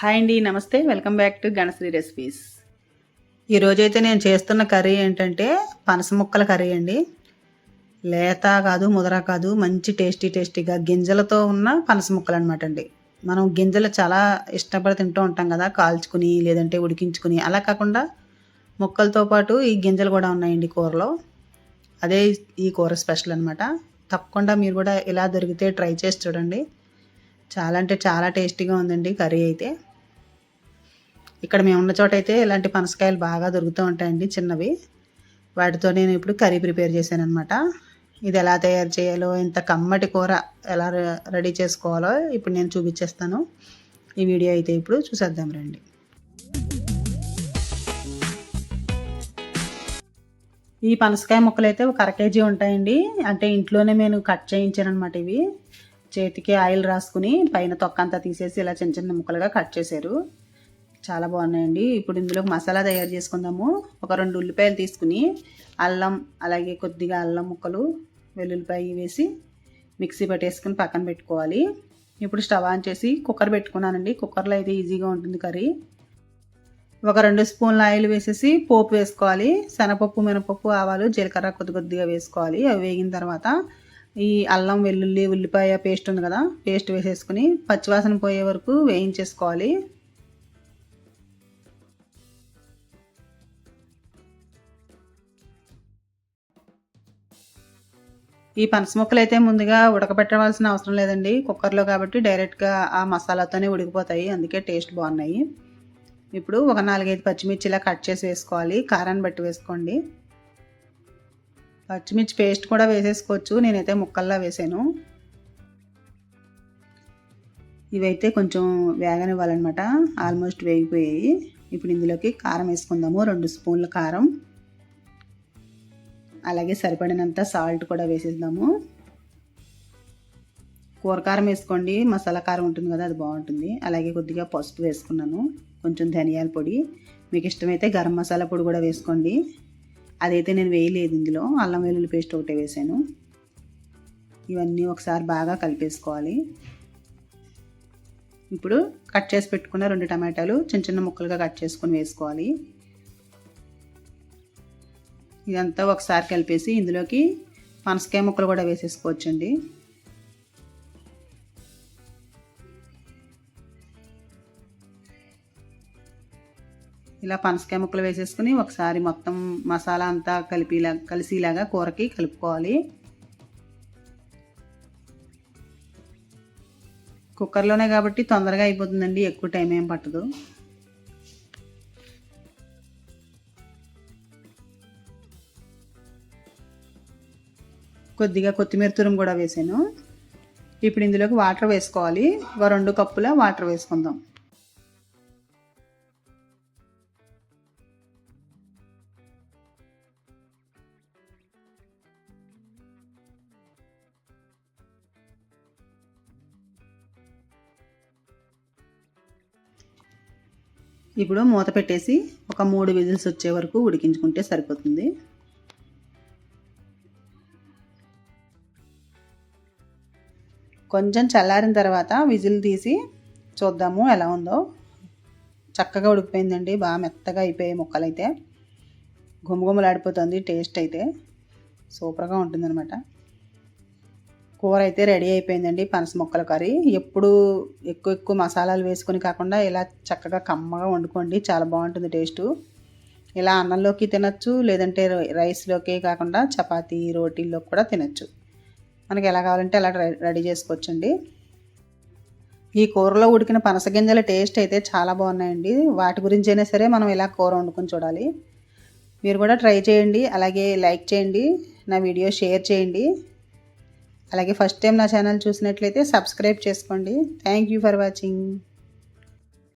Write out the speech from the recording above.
Hi అండి నమస్తే. Welcome back to Ganasri recipes. ఈరోజైతే నేను చేస్తున్న కర్రీ ఏంటంటే పనస ముక్కల కర్రీ అండి. లేత కాదు ముదర కాదు మంచి టేస్టీ టేస్టీగా గింజలతో ఉన్న పనస ముక్కలు అనమాట అండి. మనం గింజలు చాలా ఇష్టపడి తింటూ ఉంటాం కదా కాల్చుకుని లేదంటే ఉడికించుకుని. అలా కాకుండా ముక్కలతో పాటు ఈ గింజలు కూడా ఉన్నాయండి కూరలో. అదే ఈ కూర స్పెషల్ అనమాట తప్పకుండా మీరు కూడా ఇలా దొరికితే ట్రై చేసి చూడండి. చాలా అంటే చాలా టేస్టీగా ఉందండి కర్రీ అయితే. ఇక్కడ మేము ఉన్న చోట అయితే ఇలాంటి పనసకాయలు బాగా దొరుకుతూ ఉంటాయండి చిన్నవి. వాటితో నేను ఇప్పుడు కర్రీ ప్రిపేర్ చేశాను అనమాట ఇది ఎలా తయారు చేయాలో ఇంత కమ్మటి కూర ఎలా రెడీ చేసుకోవాలో ఇప్పుడు నేను చూపించేస్తాను. ఈ వీడియో అయితే ఇప్పుడు చూసేద్దాం రండి. ఈ పనసకాయ ముక్కలు అయితే ఒక అర కేజీ ఉంటాయండి. అంటే ఇంట్లోనే నేను కట్ చేయించాను అనమాట ఇవి. చేతికి ఆయిల్ రాసుకుని పైన తొక్క అంతా తీసేసి ఇలా చిన్న చిన్న ముక్కలుగా కట్ చేశారు. చాలా బాగున్నాయండి. ఇప్పుడు ఇందులో మసాలా తయారు చేసుకుందాము. ఒక రెండు ఉల్లిపాయలు తీసుకుని అల్లం అలాగే కొద్దిగా అల్లం ముక్కలు వెల్లుల్లిపాయ వేసి మిక్సీ పట్టేసుకుని పక్కన పెట్టుకోవాలి. ఇప్పుడు స్టవ్ ఆన్ చేసి కుక్కర్ పెట్టుకున్నానండి. కుక్కర్లో అయితే ఈజీగా ఉంటుంది కర్రీ. ఒక రెండు స్పూన్ల ఆయిల్ వేసేసి పోపు వేసుకోవాలి. శనగపప్పు మినపప్పు ఆవాలు జీలకర్ర కొద్ది కొద్దిగా వేసుకోవాలి. అవి వేగిన తర్వాత ఈ అల్లం వెల్లుల్లి ఉల్లిపాయ పేస్ట్ ఉంది కదా పేస్ట్ వేసేసుకుని పచ్చివాసన పోయే వరకు వేయించేసుకోవాలి. ఈ పనస ముక్కలు అయితే ముందుగా ఉడకబెట్టవలసిన అవసరం లేదండి. కుక్కర్లో కాబట్టి డైరెక్ట్గా ఆ మసాలాతోనే ఉడికిపోతాయి. అందుకే టేస్ట్ బాగున్నాయి. ఇప్పుడు ఒక నాలుగైదు పచ్చిమిర్చి ఇలా కట్ చేసి వేసుకోవాలి. కారాన్ని బట్టి వేసుకోండి. పచ్చిమిర్చి పేస్ట్ కూడా వేసేసుకోవచ్చు. నేనైతే ముక్కల్లా వేసాను. ఇవైతే కొంచెం వేగనివ్వాలన్నమాట. ఆల్మోస్ట్ వేగిపోయాయి. ఇప్పుడు ఇందులోకి కారం వేసుకుందాము. రెండు స్పూన్ల కారం. అలాగే సరిపడినంత సాల్ట్ కూడా వేసేద్దాము. కూర కారం వేసుకోండి మసాలా కారం ఉంటుంది కదా అది బాగుంటుంది. అలాగే కొద్దిగా పసుపు వేసుకున్నాను కొంచెం ధనియాల పొడి. మీకు ఇష్టమైతే గరం మసాలా పొడి కూడా వేసుకోండి. అదైతే నేను వేయలేదు ఇందులో అల్లం వెల్లుల్లి పేస్ట్ ఒకటే వేసాను. ఇవన్నీ ఒకసారి బాగా కలిపేసుకోవాలి. ఇప్పుడు కట్ చేసి పెట్టుకున్న రెండు టమాటాలు చిన్న చిన్న ముక్కలుగా కట్ చేసుకొని వేసుకోవాలి. ఇదంతా ఒకసారి కలిపేసి ఇందులోకి పనసకాయ ముక్కలు కూడా వేసేసుకోవచ్చండి. ఇలా పనసకాయ ముక్కలు వేసేసుకుని ఒకసారి మొత్తం మసాలా అంతా కలిపిలా కలిసిలాగా కూరకి కలుపుకోవాలి. కుక్కర్లోనే కాబట్టి తొందరగా అయిపోతుందండి ఎక్కువ టైం ఏం పట్టదు. కొద్దిగా కొత్తిమీర తురుము కూడా వేసాను. ఇప్పుడు ఇందులోకి వాటర్ వేసుకోవాలి. ఒక రెండు కప్పుల వాటర్ వేసుకుందాం. ఇప్పుడు మూత పెట్టేసి ఒక మూడు విజిల్స్ వచ్చే వరకు ఉడికించుకుంటే సరిపోతుంది. కొంచెం చల్లారిన తర్వాత విజిల్ తీసి చూద్దాము ఎలా ఉందో. చక్కగా ఉడికిపోయిందండి. బాగా మెత్తగా అయిపోయాయి ముక్కలైతే. గుమగుమలాడిపోతుంది టేస్ట్ అయితే. సూపర్గా ఉంటుందన్నమాట. కూర అయితే రెడీ అయిపోయిందండి పనస ముక్కల కర్రీ. ఎప్పుడు ఎక్కువ ఎక్కువ మసాలాలు వేసుకొని కాకుండా ఇలా చక్కగా కమ్మగా వండుకోండి. చాలా బాగుంటుంది టేస్టు. ఇలా అన్నంలోకి తినచ్చు లేదంటే రైస్లోకి కాకుండా చపాతీ రోటీల్లో కూడా తినచ్చు. మనకి ఎలా కావాలంటే అలా రెడీ చేసుకోవచ్చండి. ఈ కూరలో ఉడికిన పనస గింజల టేస్ట్ అయితే చాలా బాగున్నాయండి. వాటి గురించి అయినా సరే మనం ఇలా కూర వండుకొని చూడాలి. మీరు కూడా ట్రై చేయండి. అలాగే లైక్ చేయండి. నా వీడియో షేర్ చేయండి. అలాగే ఫస్ట్ టైం నా ఛానల్ చూసినట్లయితే సబ్స్క్రైబ్ చేసుకోండి. Thank you for watching.